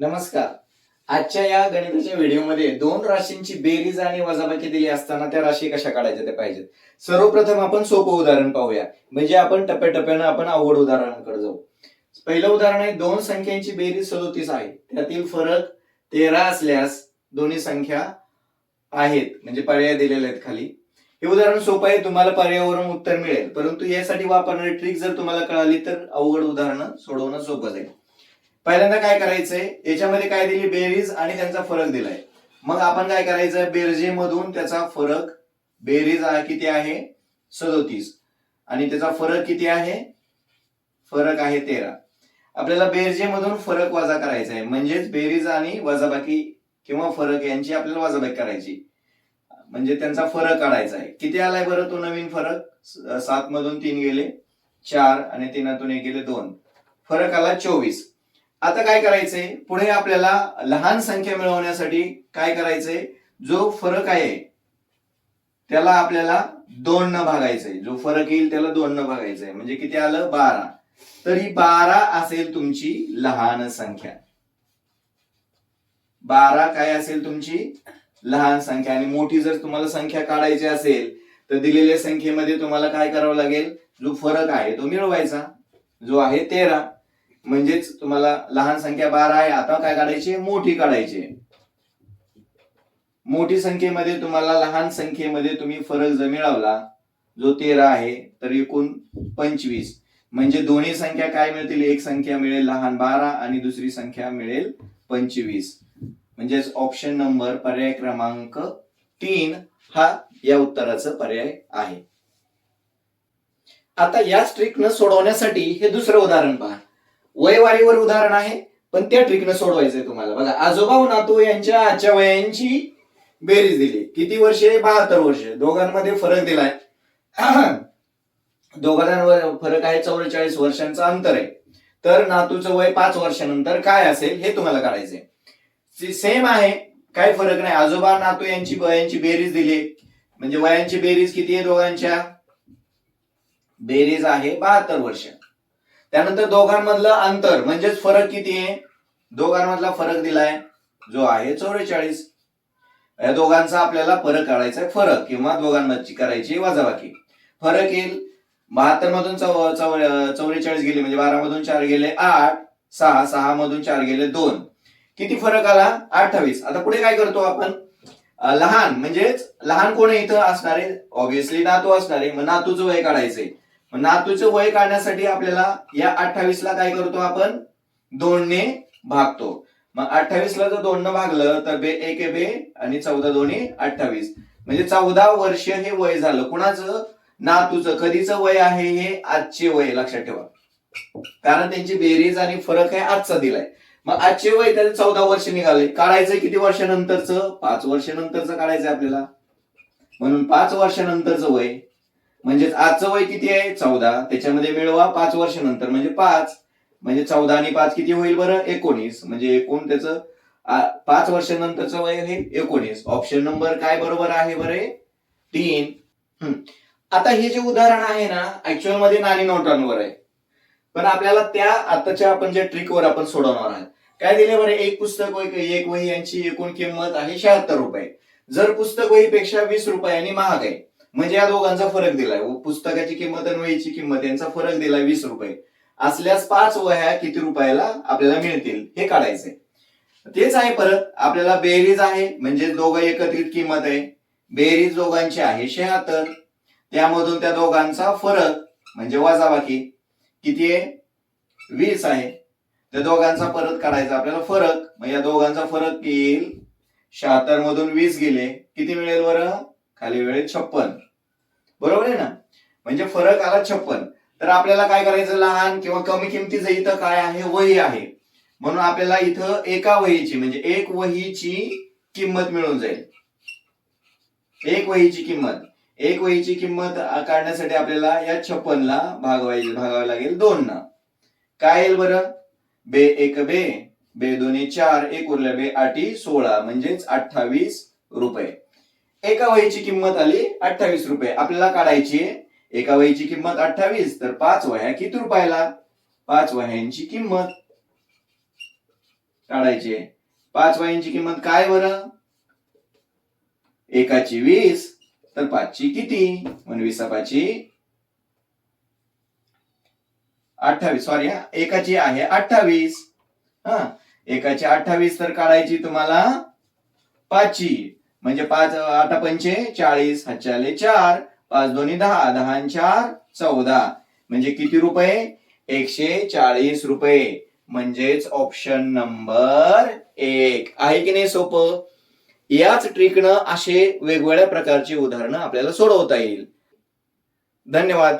नमस्कार. आजच्या या गणिताच्या व्हिडिओमध्ये दोन राशींची बेरीज आणि वजाबाकी दिली असताना त्या राशी कशा काढायच्या त्या पाहिजेत. सर्वप्रथम आपण सोपं उदाहरण पाहूया. म्हणजे आपण टप्प्याटप्प्यानं आपण अवघड उदाहरणाकडे जाऊ. पहिलं उदाहरण आहे दोन संख्यांची बेरीज सदोतीस आहे. त्यातील फरक तेरा असल्यास दोन्ही संख्या आहेत म्हणजे पर्याय दिलेले आहेत खाली. हे उदाहरण सोपं आहे तुम्हाला पर्यावरण उत्तर मिळेल. परंतु यासाठी वापरणारी ट्रिक जर तुम्हाला कळाली तर अवघड उदाहरणं सोडवणं सोपं जाईल. पहिल्यांदा काय करायचंय? याच्यामध्ये काय दिली? बेरीज आणि त्यांचा फरक दिलाय. मग आपण काय करायचं बेरजेमधून त्याचा फरक बेरीज किती आहे? सदोतीस. आणि त्याचा फरक किती आहे? फरक आहे तेरा. आपल्याला बेरजेमधून फरक वजा करायचा आहे म्हणजेच बेरीज आणि वजाबाकी किंवा फरक यांची आपल्याला वजाबाकी करायची. म्हणजे त्यांचा फरक काढायचा आहे किती आलाय बरं तो नवीन फरक? सात मधून तीन गेले चार आणि तीनातून एक गेले दोन. फरक आला चोवीस. आता काय करायचंय? पुढे आपल्याला लहान संख्या मिळवण्यासाठी काय करायचंय? जो फरक आहे त्याला आपल्याला दोन न भागायचंय. जो फरक येईल त्याला दोन न भागायचंय. म्हणजे किती आलं? बारा. तर ही बारा असेल तुमची लहान संख्या. बारा काय असेल तुमची? लहान संख्या. आणि मोठी जर तुम्हाला संख्या काढायची असेल तर दिलेल्या संख्येमध्ये तुम्हाला काय करावं लागेल? जो फरक आहे तो मिळवायचा. जो आहे तेरा. म्हणजेच तुम्हाला लहान संख्या बारा आहे आता काय काढायची मोठी काढायची मोठी संख्येमध्ये तुम्हाला लहान संख्येमध्ये तुम्ही फरक जर मिळवला जो तेरा आहे तर एकूण पंचवीस. म्हणजे दोन्ही संख्या काय मिळतील? एक संख्या मिळेल लहान बारा आणि दुसरी संख्या मिळेल पंचवीस. म्हणजेच ऑप्शन नंबर पर्याय क्रमांक तीन हा या उत्तराचा पर्याय आहे. आता याच ट्रिकनं सोडवण्यासाठी हे दुसरं उदाहरण पहा. वयवारीवर उदाहरण आहे पण त्या ट्रिकनं सोडवायचंय तुम्हाला. बघा आजोबा हो व नातू यांच्या आजच्या वयांची बेरीज दिली. किती वर्षे? बहात्तर वर्ष. दोघांमध्ये फरक दिलाय. दोघांवर फरक आहे चौवेचाळीस वर्षांचं अंतर आहे. तर नातूचं वय पाच वर्षानंतर काय असेल हे तुम्हाला काढायचंय. सेम आहे. काय फरक नाही. आजोबा नातू यांची वयांची बेरीज दिली. म्हणजे वयांची बेरीज किती आहे दोघांच्या? बेरीज आहे बहात्तर वर्ष. त्यानंतर दोघांमधलं अंतर म्हणजेच फरक किती आहे? दोघांमधला फरक दिलाय जो आहे चौवेचाळीस. या दोघांचा आपल्याला फरक काढायचा आहे फरक किंवा दोघांमधची करायची वाजाबाकी. फरक येईल बहात्तर मधून चौ चौवेचाळीस गेले म्हणजे बारा मधून चार गेले आठ सहा सहा मधून चार गेले दोन. किती फरक आला? अठ्ठावीस. आता पुढे काय करतो आपण? लहान म्हणजेच लहान कोण इथं? असणारे ऑब्विसली नातू असणारे मग नातूचं वय काढायचंय. नातूचं वय काढण्यासाठी आपल्याला या अठ्ठावीस ला काय करतो आपण? दोनने भागतो. मग अठ्ठावीस ला जर दोन भागलं तर बे एक बे आणि चौदा दोन्ही अठ्ठावीस. म्हणजे चौदा वर्ष हे वय झालं. कुणाचं? नातूचं. कधीचं वय आहे हे आजचे वय लक्षात ठेवा. कारण त्यांची बेरीज आणि फरक आहे आजचा दिलाय. मग आजचे वय त्याचे चौदा वर्ष निघाले. काढायचं किती वर्षानंतरचं? पाच वर्षानंतरचं काढायचं आपल्याला. म्हणून पाच वर्षानंतरचं वय म्हणजेच आजचं वय किती आहे? चौदा. त्याच्यामध्ये मिळवा पाच वर्षानंतर. म्हणजे पाच. म्हणजे चौदा आणि पाच किती होईल बरं? एकोणीस. म्हणजे एकूण त्याचं पाच वर्षानंतरचं वय हे एकोणीस. ऑप्शन नंबर काय बरोबर आहे बरे? तीन. हम्म. आता हे जे उदाहरण आहे ना ऍक्च्युअलमध्ये नाणी नोटांवर आहे. पण आपल्याला त्या आताच्या आपण ज्या ट्रिकवर आपण सोडवणार आहोत. काय दिले बरं? एक पुस्तक वही एक वही यांची एकूण किंमत आहे शहात्तर रुपये. जर पुस्तक वहीपेक्षा वीस रुपयांनी महाग आहे. म्हणजे या दोघांचा फरक दिलाय. पुस्तकाची किंमत आणि वहीची किंमत यांचा फरक दिलाय वीस रुपये. असल्यास पाच वह्या किती रुपयाला आपल्याला मिळतील हे काढायचंय. तेच आहे परत आपल्याला बेरीज आहे म्हणजे दोघं एकत्रित किंमत आहे. बेरीज दोघांची आहे शहात्तर. त्यामधून त्या दोघांचा फरक म्हणजे वजाबाकी किती आहे? वीस आहे. त्या दोघांचा परत काढायचा आपल्याला फरक. मग या दोघांचा फरक येईल. शहात्तर मधून वीस गेले. किती मिळेल बरं? खाली वेळेत छप्पन. बरोबर आहे ना? म्हणजे फरक आला छप्पन. तर आपल्याला काय करायचं? लहान किंवा कमी किमतीचं इथं काय आहे? वही आहे. म्हणून आपल्याला इथं एका वहीची म्हणजे एक वहीची किंमत मिळून जाईल. एक वहीची किंमत. एक वहीची किंमत काढण्यासाठी आपल्याला या छप्पनला भागवाय भागावं लागेल दोन ना काय येईल बरं? बे एक बे. बे दोन्ही चार. एक उरल्या बे आठी सोळा. म्हणजेच अठ्ठावीस रुपये. एका वहीची किंमत आली अठ्ठावीस रुपये. आपल्याला काढायची आहे. एका वहीची किंमत अठ्ठावीस तर पाच वह्या किती रुपयाला? पाच वह्यांची किंमत काढायची पाच वह्यांची किंमत काय बरं? एकाची वीस तर पाचची किती? म्हणून पाचची अठ्ठावीस. सॉरी हा एकाची आहे अठ्ठावीस. हा एकाची अठ्ठावीस तर काढायची तुम्हाला पाचची. म्हणजे पाच आठ पंचे चाळीस हातच्याले चार पाच दोन्ही दहा दहा चार चौदा. म्हणजे किती रुपये? एकशे चाळीस रुपये. म्हणजेच ऑप्शन नंबर एक. आहे की नाही सोपं? याच ट्रिकनं असे वेगवेगळ्या प्रकारची उदाहरणं आपल्याला सोडवता येईल. धन्यवाद.